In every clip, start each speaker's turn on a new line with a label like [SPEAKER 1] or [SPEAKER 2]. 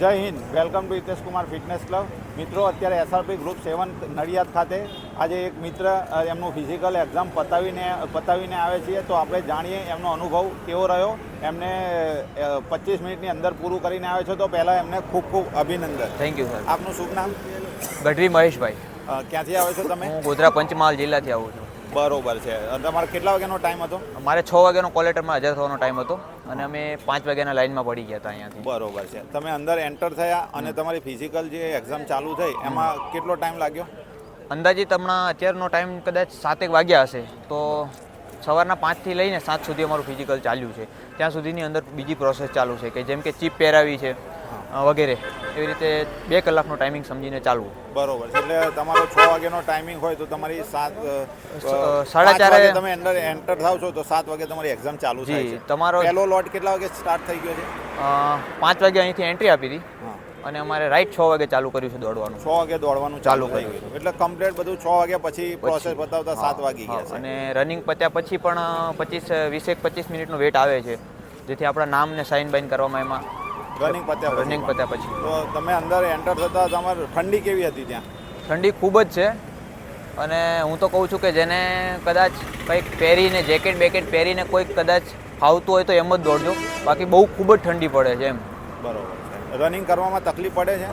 [SPEAKER 1] જય Hind. Welcome to Hitesh Kumar fitness club. મિત્રો અત્યારે એસઆરપી ગ્રુપ સેવન નડિયાદ ખાતે આજે એક મિત્ર એમનું ફિઝિકલ એક્ઝામ પતાવીને પતાવીને આવે છે. તો આપણે જાણીએ એમનો અનુભવ કેવો રહ્યો. એમને પચીસ મિનિટની અંદર પૂરું કરીને આવે છે. તો પહેલાં એમને ખૂબ ખૂબ અભિનંદન.
[SPEAKER 2] થેન્ક યુ સર
[SPEAKER 1] આપનું શુભ નામ?
[SPEAKER 2] ગઢવી મહેશભાઈ.
[SPEAKER 1] ક્યાંથી આવે છો તમે?
[SPEAKER 2] હું ગોધરા પંચમહાલ જિલ્લાથી આવું છું.
[SPEAKER 1] બરોબર છે. તમારે કેટલા વાગ્યાનો ટાઈમ હતો?
[SPEAKER 2] મારે છ વાગ્યાનો કોલેટરમાં હાજર થવાનો ટાઈમ હતો અને અમે પાંચ વાગ્યાના લાઇનમાં પડી ગયા હતા અહીંયાથી.
[SPEAKER 1] બરોબર છે. તમે અંદર એન્ટર થયા અને તમારી ફિઝિકલ જે એક્ઝામ ચાલુ થઈ એમાં કેટલો ટાઈમ લાગ્યો?
[SPEAKER 2] અંદાજિત હમણાં અત્યારનો ટાઈમ કદાચ સાતેક વાગ્યા હશે તો સવારના પાંચથી લઈને સાત સુધી અમારું ફિઝિકલ ચાલ્યું છે. ત્યાં સુધીની અંદર બીજી પ્રોસેસ ચાલુ છે કે જેમ કે ચીપ પહેરાવી છે વગેરે. એવી રીતે બે કલાકનો ટાઈમિંગ સમજીને ચાલવું.
[SPEAKER 1] બરોબર એટલે તમારો છ વાગ્યાનો ટાઈમિંગ હોય તો તમારી સાત
[SPEAKER 2] સાડા ચાર
[SPEAKER 1] વાગે તમે અંદર એન્ટર થાવ છો તો સાત વાગે તમારી એક્ઝામ ચાલુ થાય છે.
[SPEAKER 2] તમારો-
[SPEAKER 1] પહેલો લોટ કેટલા વાગે સ્ટાર્ટ થઈ ગયો છે?
[SPEAKER 2] પાંચ વાગે અહીંથી એન્ટ્રી આપી હતી. અને અમારે રાઈટ છ વાગે ચાલુ કર્યું છે દોડવાનું.
[SPEAKER 1] છ વાગે દોડવાનું ચાલુ થઈ ગયું એટલે કમ્પ્લીટ બધું છ વાગ્યા પછી પ્રોસેસ બતાવતા સાત વાગી ગયા છે.
[SPEAKER 2] અને રનિંગ પત્યા પછી પણ પચીસ વીસેક પચીસ મિનિટનો વેટ આવે છે. જેથી આપણા નામને સાઇન બાઇન કરવામાં એમાં
[SPEAKER 1] રનિંગ પત્યા
[SPEAKER 2] રનિંગ પત્યા પછી.
[SPEAKER 1] તો તમે અંદર એન્ટર થતા તમારે ઠંડી કેવી હતી ત્યાં?
[SPEAKER 2] ઠંડી ખૂબ જ છે. અને હું તો કહું છું કે જેને કદાચ કંઈક પહેરીને જેકેટ બેકેટ પહેરીને કોઈક કદાચ ફાવતું હોય તો એમ જ દોડજો. બાકી બહુ ખૂબ જ ઠંડી પડે છે એમ.
[SPEAKER 1] બરોબર રનિંગ કરવામાં તકલીફ પડે છે?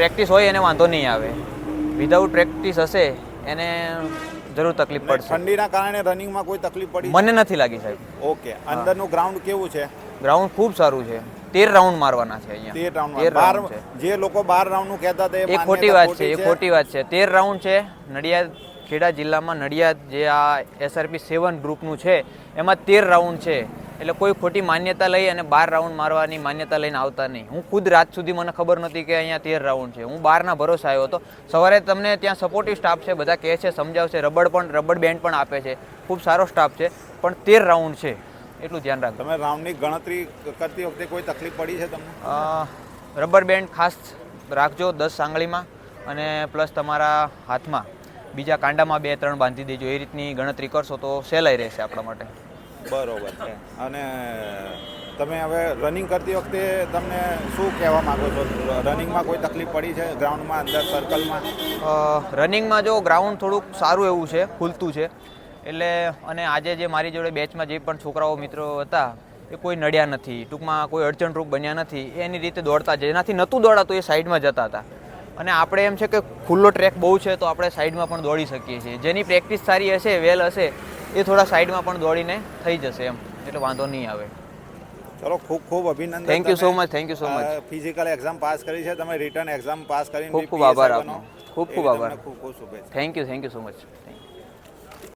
[SPEAKER 2] પ્રેક્ટિસ હોય એને વાંધો નહીં આવે. વિધાઉટ પ્રેક્ટિસ હશે એને જરૂર તકલીફ પડશે.
[SPEAKER 1] ઠંડીના કારણે રનિંગમાં કોઈ તકલીફ પડી
[SPEAKER 2] મને નથી લાગી સાહેબ.
[SPEAKER 1] ઓકે અંદરનું ગ્રાઉન્ડ કેવું છે?
[SPEAKER 2] ગ્રાઉન્ડ ખૂબ સારું છે. તેર રાઉન્ડ મારવાના છે અહીંયા.
[SPEAKER 1] તેર રાઉન્ડ બાર જે લોકો બાર રાઉન્ડનું કહેતા હતા
[SPEAKER 2] એ ખોટી વાત છે એ ખોટી વાત છે. તેર રાઉન્ડ છે નડિયાદ ખેડા જિલ્લામાં નડિયાદ જે આ એસઆરપી સેવન ગ્રુપનું છે એમાં તેર રાઉન્ડ છે. એટલે કોઈ ખોટી માન્યતા લઈ અને બાર રાઉન્ડ મારવાની માન્યતા લઈને આવતા નહીં. હું ખુદ રાત સુધી મને ખબર નહોતી કે અહીંયા તેર રાઉન્ડ છે. હું બારના ભરોસે આવ્યો હતો. સવારે તમને ત્યાં સપોર્ટિવ સ્ટાફ છે બધા કહે છે સમજાવશે. રબડ પણ રબડ બેન્ડ પણ આપે છે. ખૂબ સારો સ્ટાફ છે. પણ તેર રાઉન્ડ છે. એટલું ધ્યાન રાખજો.
[SPEAKER 1] તમે રાઉન્ડની ગણતરી કરતી વખતે કોઈ તકલીફ પડી છે તમને?
[SPEAKER 2] રબર બેન્ડ ખાસ રાખજો દસ સાંગળીમાં અને પ્લસ તમારા હાથમાં. બીજા કાંડામાં બે ત્રણ બાંધી દેજો. એ રીતની ગણતરી કરશો તો સહેલાઈ રહેશે આપણા માટે.
[SPEAKER 1] બરોબર છે. અને તમે હવે રનિંગ કરતી વખતે તમને શું કહેવા માંગો છો? રનિંગમાં કોઈ તકલીફ પડી છે? ગ્રાઉન્ડમાં અંદર સર્કલમાં
[SPEAKER 2] રનિંગમાં જો ગ્રાઉન્ડ થોડુંક સારું એવું છે ખુલતું છે. એટલે અને આજે જે મારી જોડે બેચમાં જે પણ છોકરાઓ મિત્રો હતા એ કોઈ નડ્યા નથી ટૂંકમાં કોઈ અડચણરૂપ બન્યા નથી એની રીતે દોડતા જેનાથી નહોતું દોડાતું એ સાઈડમાં જતા હતા. અને આપણે એમ છે કે ખુલ્લો ટ્રેક બહુ છે તો આપણે સાઈડમાં પણ દોડી શકીએ છીએ. જેની પ્રેક્ટિસ સારી હશે વેલ હશે એ થોડા સાઈડમાં પણ દોડીને થઈ જશે એમ. એટલે વાંધો નહીં આવે.
[SPEAKER 1] ચલો ખૂબ ખૂબ અભિનંદન
[SPEAKER 2] thank you so much thank you so much
[SPEAKER 1] physical exam pass કરી છે. તમે રિટર્ન એક્ઝામ પાસ કરીને
[SPEAKER 2] ખૂબ ખૂબ આભાર આપનો. ખૂબ ખૂબ આભાર.
[SPEAKER 1] ખૂબ ખૂબ શુભેચ્છા.
[SPEAKER 2] Thank you thank you so much